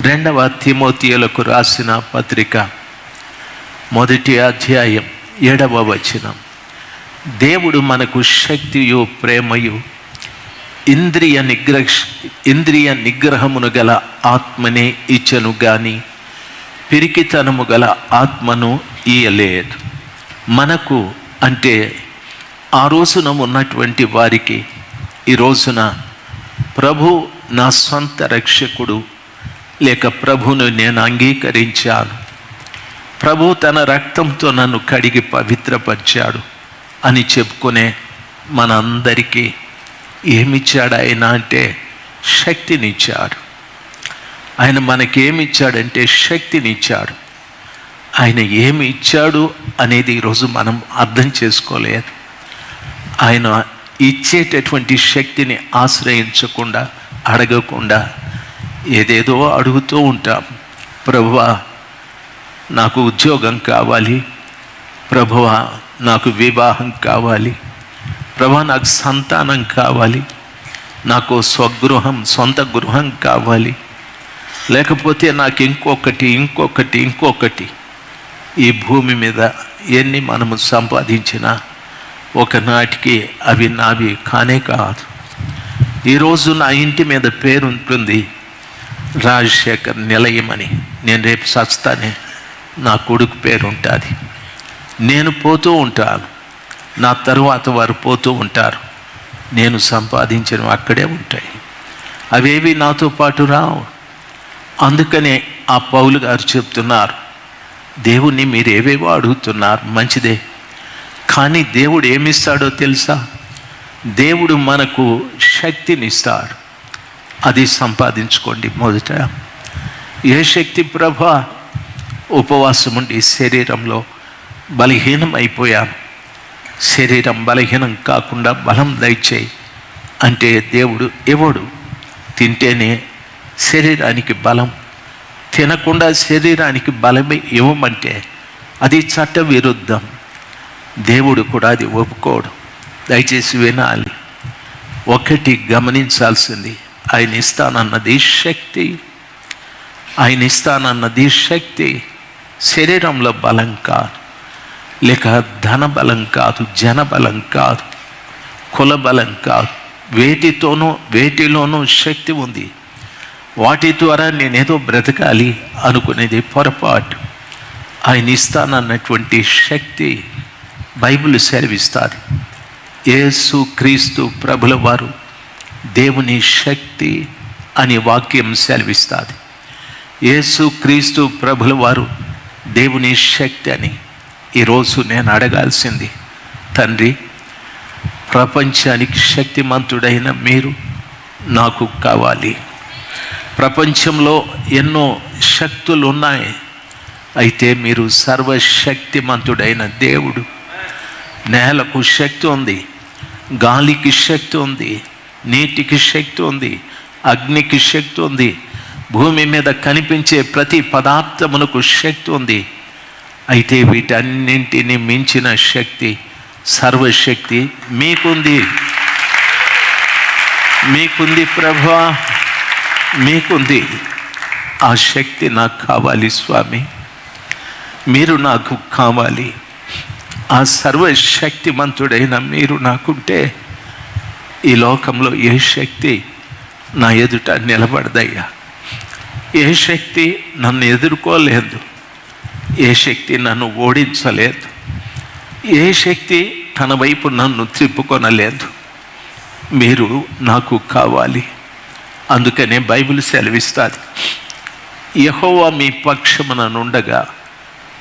రెండవ తిమోతియులకు రాసిన పత్రిక మొదటి అధ్యాయం ఏడవ వచనం. దేవుడు మనకు శక్తియు ప్రేమయు ఇంద్రియ నిగ్రహ ఇంద్రియ నిగ్రహమును గల ఆత్మనే ఇచ్చను గాని పిరికితనము గల ఆత్మను ఇయలేదు మనకు అంటే ఆ రోజున ఉన్నటువంటి వారికి ఈ రోజున ప్రభు నా సొంత రక్షకుడు లేక ప్రభును నేను అంగీకరించాను. ప్రభు తన రక్తంతో నన్ను కడిగి పవిత్రపరిచాడు అని చెప్పుకునే మనందరికీ ఏమిచ్చాడు ఆయన అంటే శక్తినిచ్చాడు. ఆయన మనకేమిచ్చాడంటే శక్తినిచ్చాడు. ఆయన ఏమి ఇచ్చాడు అనేది ఈరోజు మనం అర్థం చేసుకోలేదు. ఆయన ఇచ్చేటటువంటి శక్తిని ఆశ్రయించకుండా అడగకుండా ఏదేదో అడుగుతూ ఉంటాం. ప్రభువా నాకు ఉద్యోగం కావాలి. ప్రభువా నాకు వివాహం కావాలి. ప్రభా నాకు సంతానం కావాలి. నాకు స్వగృహం సొంత గృహం కావాలి. లేకపోతే నాకు ఇంకొకటి ఇంకొకటి ఇంకొకటి. ఈ భూమి మీద ఎన్ని మనము సంపాదించినా ఒకనాటికి అవి నావి కానే కాదు. ఈరోజు నా ఇంటి మీద పేరు ఉంటుంది రాజశేఖర్ నిలయమని. నేను రేపు సస్తానే నా కొడుకు పేరు ఉంటుంది. నేను పోతూ ఉంటాను. నా తరువాత వారు పోతూ ఉంటారు. నేను సంపాదించినవి అక్కడే ఉంటాయి. అవేవి నాతో పాటు రావు. అందుకనే ఆ పౌలు గారు చెప్తున్నారు దేవుణ్ణి మీరు ఏవేవో అడుగుతున్నారు. మంచిదే. కానీ దేవుడు ఏమిస్తాడో తెలుసా? దేవుడు మనకు శక్తినిస్తాడు. అది సంపాదించుకోండి మొదట. ఏ శక్తి ప్రభ ఉపవాసం ఉండి శరీరంలో బలహీనం అయిపోయాం. శరీరం బలహీనం కాకుండా బలం దయచేయి అంటే దేవుడు ఎవడు? తింటేనే శరీరానికి బలం. తినకుండా శరీరానికి బలమే ఇవ్వమంటే అది చట్ట విరుద్ధం. దేవుడు కూడా అది ఒప్పుకోడు. దయచేసి వినాలి. ఒకటి గమనించాల్సింది. ఆయన ఇస్తానన్నది శక్తి ఆయన ఇస్తానన్నది శక్తి శరీరంలో బలం కాదు లేక ధన బలం కాదు జన బలం కాదు కుల బలం కాదు. వేటితోనూ వేటిలోనూ శక్తి ఉంది. వాటి ద్వారా నేనేదో బ్రతకాలి అనుకునేది పొరపాటు. ఆయన ఇస్తానన్నటువంటి శక్తి బైబిల్ సెలవిస్తారు యేసు క్రీస్తు ప్రభుల వారు దేవుని శక్తి అని వాక్యం సెలవిస్తుంది. యేసు క్రీస్తు ప్రభుల వారు దేవుని శక్తి అని ఈరోజు నేను అడగాల్సింది. తండ్రి ప్రపంచానికి శక్తిమంతుడైన మీరు నాకు కావాలి. ప్రపంచంలో ఎన్నో శక్తులు ఉన్నాయి అయితే మీరు సర్వశక్తిమంతుడైన దేవుడు. నేలకు శక్తి ఉంది. గాలికి శక్తి ఉంది. నీటికి శక్తి ఉంది అగ్నికి శక్తి ఉంది భూమి మీద కనిపించే ప్రతి పదార్థమునకు శక్తి ఉంది. అయితే వీటన్నింటిని మించిన శక్తి సర్వశక్తి మీకుంది. మీకుంది ప్రభా మీకుంది. ఆ శక్తి నాకు కావాలి స్వామి. మీరు నాకు కావాలి. ఆ సర్వశక్తిమంతుడైన మీరు నాకుంటే ఈ లోకంలో ఏ శక్తి నా ఎదుట నిలబడదయ్యా? ఏ శక్తి నన్ను ఎదుర్కోలేదు? ఏ శక్తి నన్ను ఓడించలేదు? ఏ శక్తి తన వైపు నన్ను త్రిప్పుకొనలేదు? మీరు నాకు కావాలి. అందుకనే బైబిల్ సెలవిస్తుంది. యహోవా మీ పక్షమున నుండగా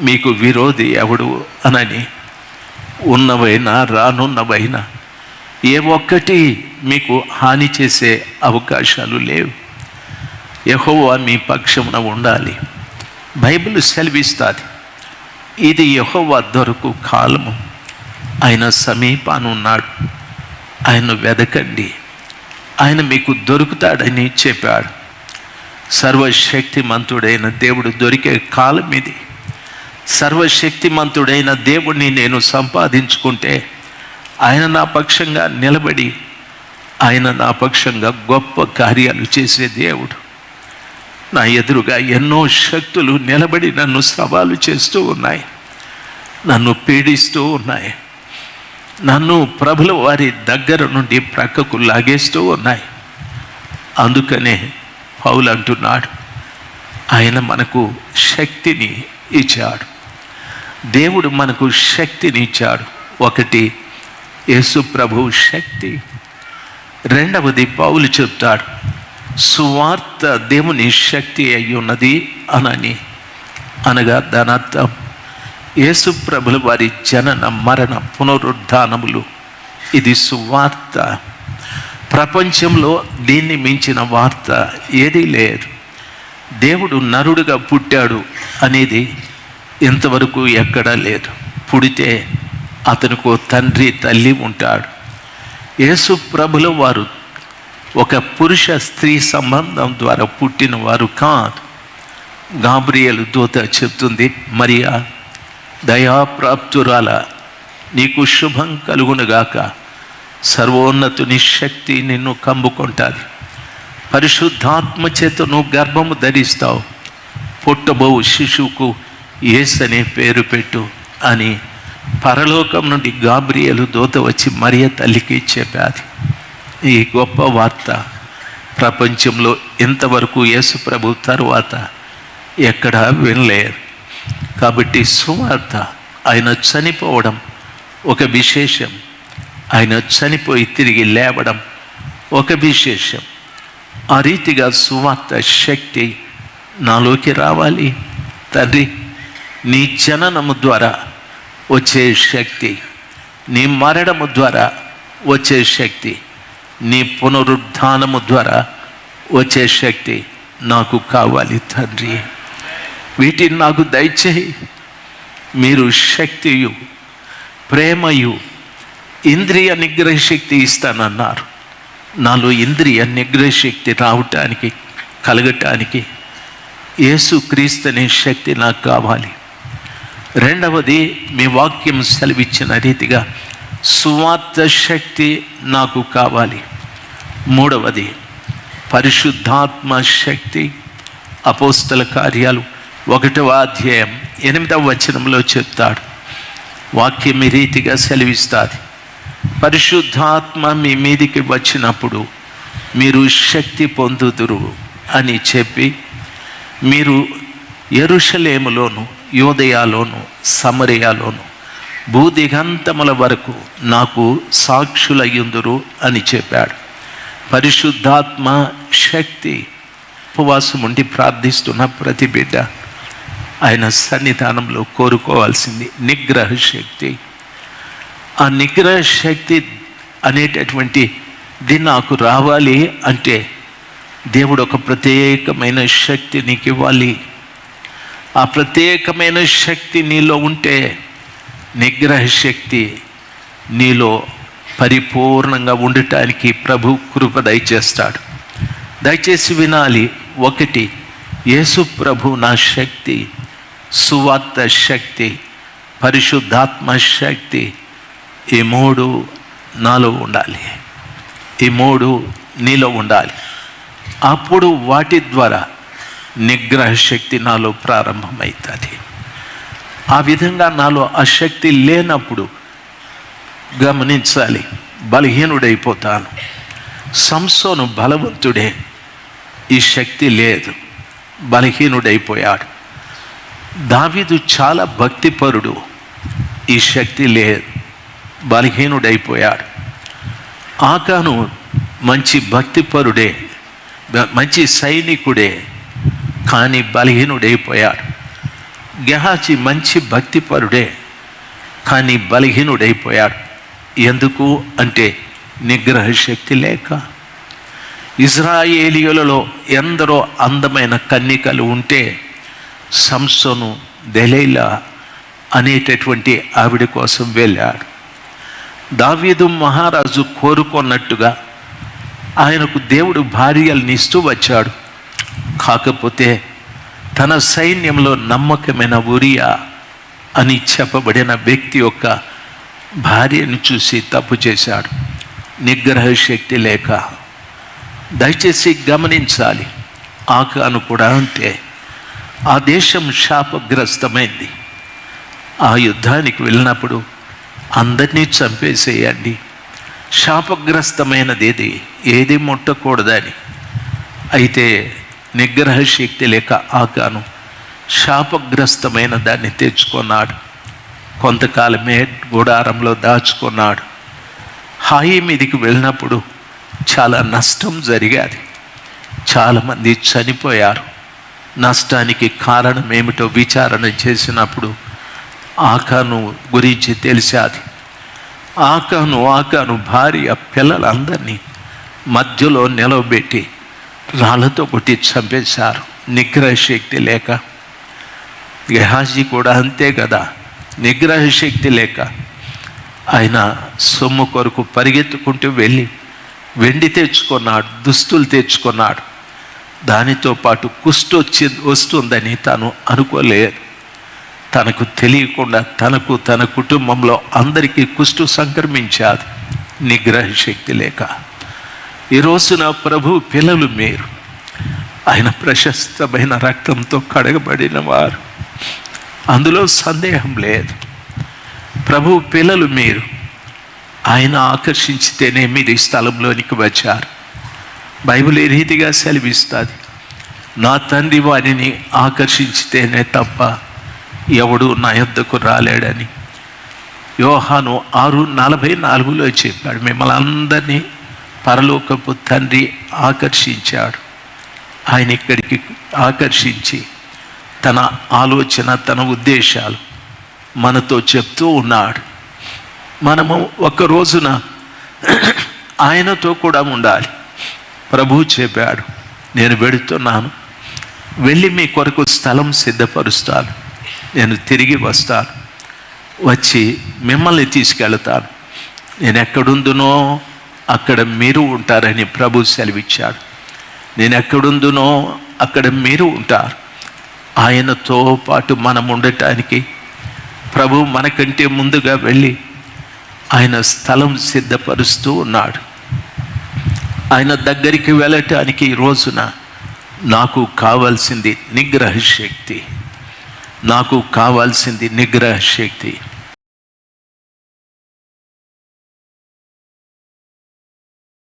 మీకు విరోధి ఎవడు అనని ఉన్నవైనా రానున్నవైనా ఏ ఒక్కటి మీకు హాని చేసే అవకాశాలు లేవు. యహోవా మీ పక్షమున ఉండాలి. బైబిల్ సెలవిస్తుంది ఇది యహోవా దొరకు కాలము. ఆయన సమీపాన ఉన్నాడు. ఆయన వెదకండి. ఆయన మీకు దొరుకుతాడని చెప్పాడు. సర్వశక్తిమంతుడైన దేవుడు దొరికే కాలం ఇది సర్వశక్తిమంతుడైన దేవుణ్ణి నేను సంపాదించుకుంటే ఆయన నా పక్షంగా నిలబడి ఆయన నా పక్షంగా గొప్ప కార్యాలు చేసే దేవుడు. నా ఎదురుగా ఎన్నో శక్తులు నిలబడి నన్ను సవాలు చేస్తూ ఉన్నాయి. నన్ను పీడిస్తూ ఉన్నాయి. నన్ను ప్రభుల వారి దగ్గర నుండి ప్రక్కకు లాగేస్తూ ఉన్నాయి. అందుకనే పౌలు అంటున్నాడు ఆయన మనకు శక్తిని ఇచ్చాడు. దేవుడు మనకు శక్తిని ఇచ్చాడు. ఒకటి యేసు ప్రభు శక్తి. రెండవది పౌలు చెప్తాడు సువార్త దేవుని శక్తి అయి ఉన్నది అనని. అనగా ధనార్థం. యేసు ప్రభుల వారి జనన మరణ పునరుద్ధానములు. ఇది సువార్త. ప్రపంచంలో దీన్ని మించిన వార్త ఏదీ లేదు. దేవుడు నరుడుగా పుట్టాడు అనేది ఇంతవరకు ఎక్కడా లేదు. పుడితే అతనికి తండ్రి తల్లి ఉంటాడు. యేసు ప్రభుల వారు ఒక పురుష స్త్రీ సంబంధం ద్వారా పుట్టిన వారు కాదు. గాబ్రియలు దూత చెప్తుంది మరియా దయాప్రాప్తురాల నీకు శుభం కలుగునుగాక. సర్వోన్నతుని శక్తి నిన్ను కమ్ముకుంటుంది. పరిశుద్ధాత్మ చేత నువ్వు గర్భము ధరిస్తావు. పుట్టబోవు శిశువుకు ఏస్ అనే పేరు పెట్టు అని పరలోకం నుండి గాబ్రియలు దూత వచ్చి మరియ తల్లికి చెప్పాది ఈ గొప్ప వార్త ప్రపంచంలో ఇంతవరకు యేసు ప్రభు తరువాత ఎక్కడా వినలేరు కాబట్టి సువార్త ఆయన చనిపోవడం ఒక విశేషం. ఆయన చనిపోయి తిరిగి లేవడం ఒక విశేషం. ఆ రీతిగా సువార్త శక్తి నాలోకి రావాలి. తండ్రి నీ జననము ద్వారా వచ్చే శక్తి. నీ మరణము ద్వారా వచ్చే శక్తి. నీ పునరుద్ధానము ద్వారా వచ్చే శక్తి నాకు కావాలి తండ్రి. వీటిని నాకు దయచేయి. మీరు శక్తియు ప్రేమయు ఇంద్రియ నిగ్రహ శక్తి ఇస్తానన్నారు. నాలో ఇంద్రియ నిగ్రహ శక్తి రావటానికి కలగటానికి యేసు క్రీస్తునే శక్తి నాకు కావాలి. రెండవది మీ వాక్యం సెలవిచ్చిన రీతిగా సువార్త శక్తి నాకు కావాలి. మూడవది పరిశుద్ధాత్మ శక్తి అపోస్తల కార్యాలు ఒకటవ అధ్యాయం ఎనిమిదవ వచనంలో చెప్తాడు. వాక్యం ఈ రీతిగా సెలవిస్తుంది. పరిశుద్ధాత్మ మీ మీదికి వచ్చినప్పుడు మీరు శక్తి పొందుదురు అని చెప్పి మీరు ఎరుషలేములోను యోదయాలోను సమరయాలోను భూదిగంతముల వరకు నాకు సాక్షులయ్యుందురు అని చెప్పాడు. పరిశుద్ధాత్మ శక్తి ఉపవాసం ఉండి ప్రార్థిస్తున్న ప్రతి బిడ్డ ఆయన సన్నిధానంలో కోరుకోవాల్సింది నిగ్రహ శక్తి. ఆ నిగ్రహ శక్తి అనేటటువంటి దీన్ని నాకు రావాలి అంటే దేవుడు ఒక ప్రత్యేకమైన శక్తి నీకు ఇవ్వాలి ఆ ప్రత్యేకమైన శక్తి నీలో ఉంటే నిగ్రహ శక్తి నీలో పరిపూర్ణంగా ఉండటానికి ప్రభు కృప దయచేస్తాడు. దయచేసి వినాలి ఒకటి యేసు ప్రభు నా శక్తి సువార్త శక్తి పరిశుద్ధాత్మ శక్తి ఈ మూడు నాలో ఉండాలి. ఈ మూడు నీలో ఉండాలి. అప్పుడు వాటి ద్వారా నిగ్రహ శక్తి నాలో ప్రారంభమవుతుంది ఆ విధంగా నాలో ఆ శక్తి లేనప్పుడు గమనించాలి బలహీనుడైపోతాను. సంసోను బలవంతుడే ఈ శక్తి లేదు బలహీనుడైపోయాడు. దావీదు చాలా భక్తిపరుడు ఈ శక్తి లేదు బలహీనుడైపోయాడు. ఆకాను మంచి భక్తిపరుడే మంచి సైనికుడే కానీ బలహీనుడైపోయాడు. గెహాచి మంచి భక్తిపరుడే కానీ బలహీనుడైపోయాడు. ఎందుకు అంటే నిగ్రహ శక్తి లేక. ఇజ్రాయేలీయులలో ఎందరో అందమైన కన్నికలు ఉంటే సంసోను దెలైలా అనేటటువంటి ఆవిడ కోసం వెళ్ళాడు. దావీదు మహారాజు కోరుకున్నట్టుగా ఆయనకు దేవుడు భార్యల్ని ఇస్తూ వచ్చాడు. కాకపోతే తన సైన్యంలో నమ్మకమైన ఉరియా అని చెప్పబడిన వ్యక్తి యొక్క భార్యను చూసి తప్పు చేశాడు. నిగ్రహ శక్తి లేక. దయచేసి గమనించాలి. ఆకాను కూడా అంతే. ఆ దేశం శాపగ్రస్తమైంది. ఆ యుద్ధానికి వెళ్ళినప్పుడు అందరినీ చంపేసేయండి. శాపగ్రస్తమైనది ఏది ఏది ముట్టకూడదని. అయితే నిగ్రహ శక్తి లేక ఆకాను శాపగ్రస్తమైన దాన్ని తెచ్చుకున్నాడు. కొంతకాలమే గుడారంలో దాచుకున్నాడు. హాయి మీదికి వెళ్ళినప్పుడు చాలా నష్టం జరిగాది. చాలామంది చనిపోయారు. నష్టానికి కారణం ఏమిటో విచారణ చేసినప్పుడు ఆకాను గురించి తెలిసాది. ఆకాను ఆకాను భార్య పిల్లలందరినీ మధ్యలో నిలవబెట్టి రాళ్ళతో కొట్టి చంపేశారు. నిగ్రహ శక్తి లేక. గెహాజీ కూడా అంతే కదా. నిగ్రహ శక్తి లేక. ఆయన సొమ్ము కొరకు పరిగెత్తుకుంటూ వెళ్ళి వెండి తెచ్చుకున్నాడు దుస్తులు తెచ్చుకున్నాడు. దానితో పాటు కుష్టి వచ్చి వస్తుందని తను అనుకోలేదు. తనకు తెలియకుండా తనకు తన కుటుంబంలో అందరికీ కుష్టు సంక్రమించాది. నిగ్రహ శక్తి లేక. ఈ రోజున ప్రభు పిల్లలు మీరు. ఆయన ప్రశస్తమైన రక్తంతో కడగబడిన వారు. అందులో సందేహం లేదు. ప్రభు పిల్లలు మీరు. ఆయన ఆకర్షించితేనే మీరు ఈ స్థలంలోనికి వచ్చారు. బైబిల్ ఏ రీతిగా సెలవిస్తుంది? నా తండ్రి వారిని ఆకర్షించితేనే తప్ప ఎవడు నా యొద్దకు రాలేడని. యోహాను ఆరు నలభై నాలుగులో చెప్పాడు. మిమ్మల్ని అందరినీ పరలోకపు తండ్రి ఆకర్షించాడు. ఆయన ఇక్కడికి ఆకర్షించి తన ఆలోచన తన ఉద్దేశాలు మనతో చెప్తూ ఉన్నాడు. మనము ఒక రోజున ఆయనతో కూడా ఉండాలి. ప్రభు చెప్పాడు నేను వెడుతున్నాను వెళ్ళి మీ కొరకు స్థలం సిద్ధపరుస్తాను. నేను తిరిగి వస్తాను. వచ్చి మిమ్మల్ని తీసుకెళ్తాను. నేను ఎక్కడుందునో అక్కడ మీరు ఉంటారని ప్రభు సెలవిచ్చాడు. నేను ఎక్కడుందునో అక్కడ మీరు ఉంటారు. ఆయనతో పాటు మనం ఉండటానికి ప్రభు మనకంటే ముందుగా వెళ్ళి ఆయన స్థలం సిద్ధపరుస్తూ ఉన్నాడు. ఆయన దగ్గరికి వెళ్ళటానికి ఈ రోజున నాకు కావాల్సింది నిగ్రహ శక్తి. నాకు కావాల్సింది నిగ్రహ శక్తి.